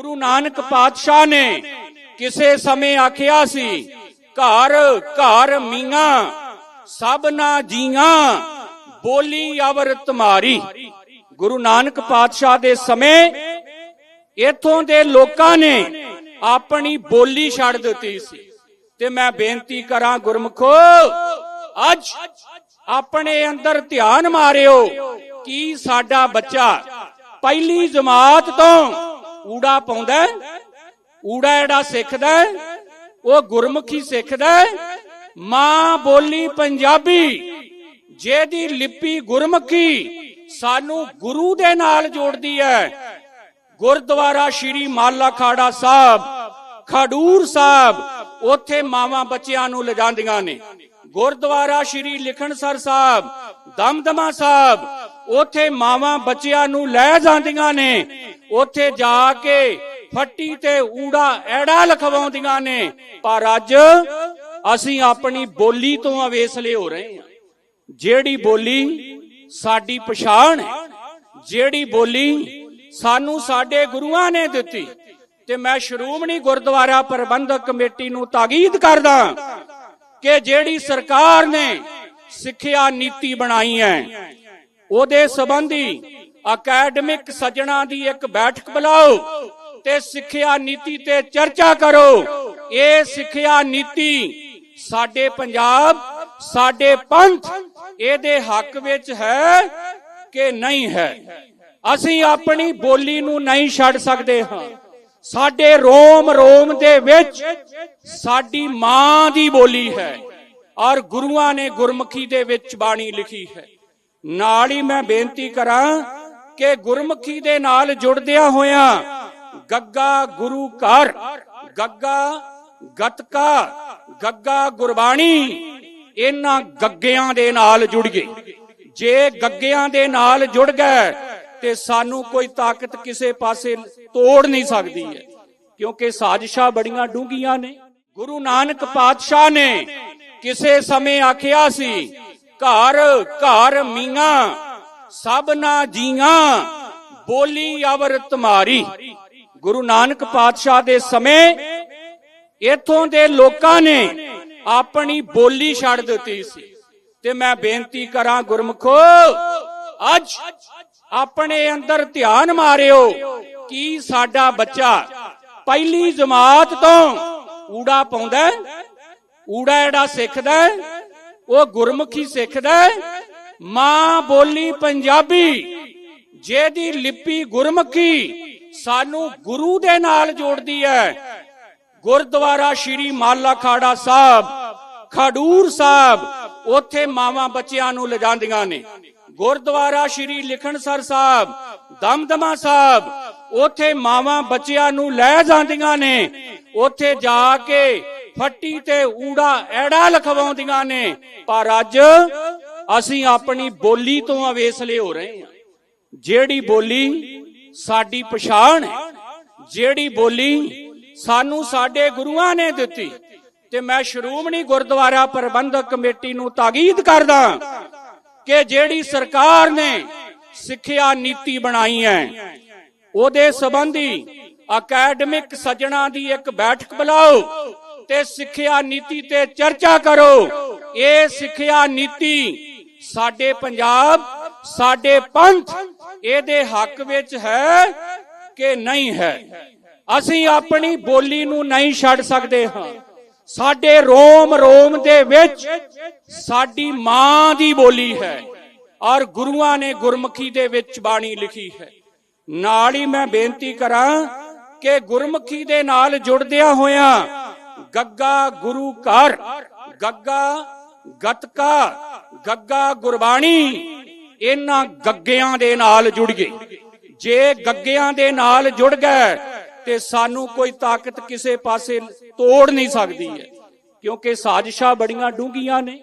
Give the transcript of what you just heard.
ਗੁਰੂ ਨਾਨਕ ਪਾਤਸ਼ਾਹ ਨੇ ਕਿਸੇ ਸਮੇਂ ਆਖਿਆ ਸੀ, ਘਰ ਘਰ ਮੀਆਂ ਸਭਨਾ ਜੀਆਂ, ਬੋਲੀ ਅਵਰ ਤੁਮਾਰੀ। ਗੁਰੂ ਨਾਨਕ ਪਾਤਸ਼ਾਹ ਦੇ ਸਮੇਂ ਇਥੋਂ ਦੇ ਲੋਕਾਂ ਨੇ ਆਪਣੀ ਬੋਲੀ ਛੱਡ ਦਿੱਤੀ ਸੀ। ਤੇ ਮੈਂ ਬੇਨਤੀ ਕਰਾਂ, ਗੁਰਮਖੋ, ਅੱਜ ਆਪਣੇ ਅੰਦਰ ਧਿਆਨ ਮਾਰਿਓ ਕੀ ਸਾਡਾ ਬੱਚਾ ਪਹਿਲੀ ਜਮਾਤ ਤੋਂ ਊੜਾ ਪਾਉਂਦਾ ਊੜਾ ਜਿਹੜਾ ਸਿੱਖਦਾ ਉਹ ਗੁਰਮੁਖੀ ਸਿੱਖਦਾ ਮਾਂ ਬੋਲੀ ਪੰਜਾਬੀ, ਜਿਹਦੀ ਲਿਪੀ ਗੁਰਮੁਖੀ, ਸਾਨੂੰ ਗੁਰੂ ਦੇ ਨਾਲ ਜੋੜਦੀ ਹੈ। ਗੁਰਦੁਆਰਾ ਸ਼੍ਰੀ ਮਾਲਾ ਖਾੜਾ ਸਾਹਿਬ, ਖਡੂਰ ਸਾਹਿਬ, ਉੱਥੇ ਮਾਵਾਂ ਬੱਚਿਆਂ ਨੂੰ ਲਿਜਾਂਦੀਆਂ ਨੇ। ਗੁਰਦੁਆਰਾ ਸ਼੍ਰੀ ਲਿਖਣਸਰ ਸਾਹਿਬ, ਦਮਦਮਾ ਸਾਹਿਬ ਉੱਥੇ ਮਾਵਾਂ ਬੱਚਿਆਂ ਨੂੰ ਲੈ ਜਾਂਦੀਆਂ ਨੇ। ਉੱਥੇ ਜਾ ਕੇ ਫੱਟੀ ਤੇ ਊੜਾ ਐੜਾ ਲਖਵਾਉਂਦੀਆਂ ਨੇ। ਪਰ ਅੱਜ ਅਸੀਂ ਆਪਣੀ ਬੋਲੀ ਤੋਂ ਅਵੇਸਲੇ ਹੋ ਰਹੇ ਹਾਂ। ਜਿਹੜੀ ਬੋਲੀ ਸਾਡੀ ਪਛਾਣ ਹੈ, ਜਿਹੜੀ ਬੋਲੀ ਸਾਨੂੰ ਸਾਡੇ ਗੁਰੂਆਂ ਨੇ ਦਿੱਤੀ। ਤੇ ਮੈਂ ਸ਼੍ਰੋਮਣੀ ਗੁਰਦੁਆਰਾ ਪ੍ਰਬੰਧਕ ਕਮੇਟੀ ਨੂੰ ਤਾਕੀਦ ਕਰਦਾ ਕਿ ਜਿਹੜੀ ਸਰਕਾਰ ਨੇ ਸਿੱਖਿਆ ਨੀਤੀ ਬਣਾਈ ਹੈ ਉਹਦੇ ਸੰਬੰਧੀ ਅਕੈਡਮਿਕ ਸੱਜਣਾ ਦੀ ਇੱਕ ਬੈਠਕ ਬੁਲਾਓ ਤੇ ਸਿੱਖਿਆ ਨੀਤੀ ਤੇ ਚਰਚਾ ਕਰੋ। ਇਹ ਸਿੱਖਿਆ ਨੀਤੀ ਸਾਡੇ ਪੰਜਾਬ, ਸਾਡੇ ਪੰਥ, ਇਹਦੇ ਹੱਕ ਵਿੱਚ ਹੈ ਕਿ ਨਹੀਂ ਹੈ? ਅਸੀਂ ਆਪਣੀ ਬੋਲੀ ਨੂੰ ਨਹੀਂ ਛੱਡ ਸਕਦੇ ਹਾਂ। ਸਾਡੇ ਰੋਮ ਰੋਮ ਦੇ ਵਿੱਚ ਸਾਡੀ ਮਾਂ ਦੀ ਬੋਲੀ ਹੈ ਔਰ ਗੁਰੂਆਂ ਨੇ ਗੁਰਮੁਖੀ ਦੇ ਵਿੱਚ ਬਾਣੀ ਲਿਖੀ ਹੈ। ਨਾਲ ਹੀ ਮੈਂ ਬੇਨਤੀ ਕਰਾਂ ਕਿ ਗੁਰਮੁਖੀ ਦੇ ਨਾਲ ਜੁੜਦਿਆਂ ਹੋਇਆਂ ਗੱਗਾ ਗੁਰੂ ਘਰ, ਗੱਗਾ ਗਤਕਾ, ਗੱਗਾ ਗੁਰਬਾਣੀ ਇਹਨਾਂ ਗੱਗਿਆਂ ਦੇ ਨਾਲ ਜੁੜ ਜੇ ਗੱਗਿਆਂ ਦੇ ਨਾਲ ਜੁੜ ਗਏ ਤੇ ਸਾਨੂੰ ਕੋਈ ਤਾਕਤ ਕਿਸੇ ਪਾਸੇ ਤੋੜ ਨਹੀਂ ਸਕਦੀ ਹੈ, ਕਿਉਂਕਿ ਸਾਜ਼ਿਸ਼ਾਂ ਬੜੀਆਂ ਡੂੰਘੀਆਂ ਨੇ। ਗੁਰੂ ਨਾਨਕ ਪਾਤਸ਼ਾਹ ਨੇ ਕਿਸੇ ਸਮੇਂ ਆਖਿਆ ਸੀ ਘਰ ਘਰ ਮੀਆਂ ਸਭਨਾ ਜੀਆਂ, ਬੋਲੀ ਅਵਰ ਤੁਮਾਰੀ। ਗੁਰੂ ਨਾਨਕ ਪਾਤਸ਼ਾਹ ਦੇ ਸਮੇਂ ਇਥੋਂ ਦੇ ਲੋਕਾਂ ਨੇ ਆਪਣੀ ਬੋਲੀ ਛੱਡ ਦਿੱਤੀ ਸੀ। ਤੇ ਮੈਂ ਬੇਨਤੀ ਕਰਾਂ ਗੁਰਮਖੋ, ਅੱਜ ਆਪਣੇ ਅੰਦਰ ਧਿਆਨ ਮਾਰਿਓ ਕੀ ਸਾਡਾ ਬੱਚਾ ਪਹਿਲੀ ਜਮਾਤ ਤੋਂ ਊੜਾ ਪਾਉਂਦਾ ਊੜਾ ਜਿਹੜਾ ਸਿੱਖਦਾ ਉਹ ਗੁਰਮੁਖੀ ਸਿੱਖਦਾ ਮਾਂ ਬੋਲੀ ਪੰਜਾਬੀ, ਜਿਹਦੀ ਲਿਪੀ ਗੁਰਮੁਖੀ, ਸਾਨੂੰ ਗੁਰੂ ਦੇ ਨਾਲ ਜੋੜਦੀ ਹੈ। ਗੁਰਦੁਆਰਾ ਸ਼੍ਰੀ ਮਾਲਾ ਖਾੜਾ ਸਾਹਿਬ, ਖਡੂਰ ਸਾਹਿਬ, ਉੱਥੇ ਮਾਵਾਂ ਬੱਚਿਆਂ ਨੂੰ ਲਿਜਾਂਦੀਆਂ ਨੇ। ਗੁਰਦੁਆਰਾ ਸ਼੍ਰੀ ਲਿਖਣਸਰ ਸਾਹਿਬ, ਦਮਦਮਾ ਸਾਹਿਬ, ਉੱਥੇ ਮਾਵਾਂ ਬੱਚਿਆਂ ਨੂੰ ਲੈ ਜਾਂਦੀਆਂ ਨੇ। ਉੱਥੇ ਜਾ ਕੇ ਫੱਟੀ ਤੇ ਊੜਾ ਐੜਾ ਲਖਵਾਉਂਦੀਆਂ ਨੇ। ਪਰ ਅੱਜ ਅਸੀਂ ਆਪਣੀ ਬੋਲੀ ਤੋਂ ਅਵੇਸਲੇ ਹੋ ਰਹੇ ਹਾਂ। ਜਿਹੜੀ ਬੋਲੀ ਸਾਡੀ ਪਛਾਣ ਹੈ, ਜਿਹੜੀ ਬੋਲੀ ਸਾਨੂੰ ਸਾਡੇ ਗੁਰੂਆਂ ਨੇ ਦਿੱਤੀ। ਤੇ ਮੈਂ ਸ਼੍ਰੋਮਣੀ ਗੁਰਦੁਆਰਾ ਪ੍ਰਬੰਧਕ ਕਮੇਟੀ ਨੂੰ ਤਾਕੀਦ ਕਰਦਾ ਕਿ ਜਿਹੜੀ ਸਰਕਾਰ ਨੇ ਸਿੱਖਿਆ ਨੀਤੀ ਬਣਾਈ ਹੈ, ਉਹਦੇ ਸੰਬੰਧੀ ਅਕੈਡਮਿਕ ਸੱਜਣਾ ਦੀ ਇੱਕ ਬੈਠਕ ਬੁਲਾਓ। ਤੇ ਸਿੱਖਿਆ ਨੀਤੀ ਤੇ ਚਰਚਾ ਕਰੋ। ਇਹ ਸਿੱਖਿਆ ਨੀਤੀ ਸਾਡੇ ਪੰਜਾਬ, ਸਾਡੇ ਪੰਥ, ਇਹਦੇ ਹੱਕ ਵਿੱਚ ਹੈ ਕਿ ਨਹੀਂ ਹੈ। ਅਸੀਂ ਆਪਣੀ ਬੋਲੀ ਨੂੰ ਨਹੀਂ ਛੱਡ ਸਕਦੇ ਹਾਂ। ਸਾਡੇ ਰੋਮ ਰੋਮ ਦੇ ਵਿੱਚ ਸਾਡੀ ਮਾਂ ਦੀ ਬੋਲੀ ਹੈ ਔਰ ਗੁਰੂਆਂ ਨੇ ਗੁਰਮੁਖੀ ਦੇ ਵਿੱਚ ਬਾਣੀ ਲਿਖੀ ਹੈ। ਨਾਲ ਹੀ ਮੈਂ ਬੇਨਤੀ ਕਰਾਂ ਕਿ ਗੁਰਮੁਖੀ ਦੇ ਨਾਲ ਜੁੜਦਿਆਂ ਹੋਇਆਂ ਗੱਗਾ ਗੁਰੂ ਘਰ, ਗੱਗਾ ਗਤਕਾ, ਗੱਗਾ ਗੁਰਬਾਣੀ, ਇਹਨਾਂ ਗੱਗਿਆਂ ਦੇ ਨਾਲ ਜੁੜ ਗਏ। ਜੇ ਗੱਗਿਆਂ ਦੇ ਨਾਲ ਜੁੜ ਗਏ, ਤੇ ਸਾਨੂੰ ਕੋਈ ਤਾਕਤ ਕਿਸੇ ਪਾਸੇ ਤੋੜ ਨਹੀਂ ਸਕਦੀ ਹੈ, ਕਿਉਂਕਿ ਸਾਜ਼ਿਸ਼ਾਂ ਬੜੀਆਂ ਡੂੰਘੀਆਂ ਨੇ।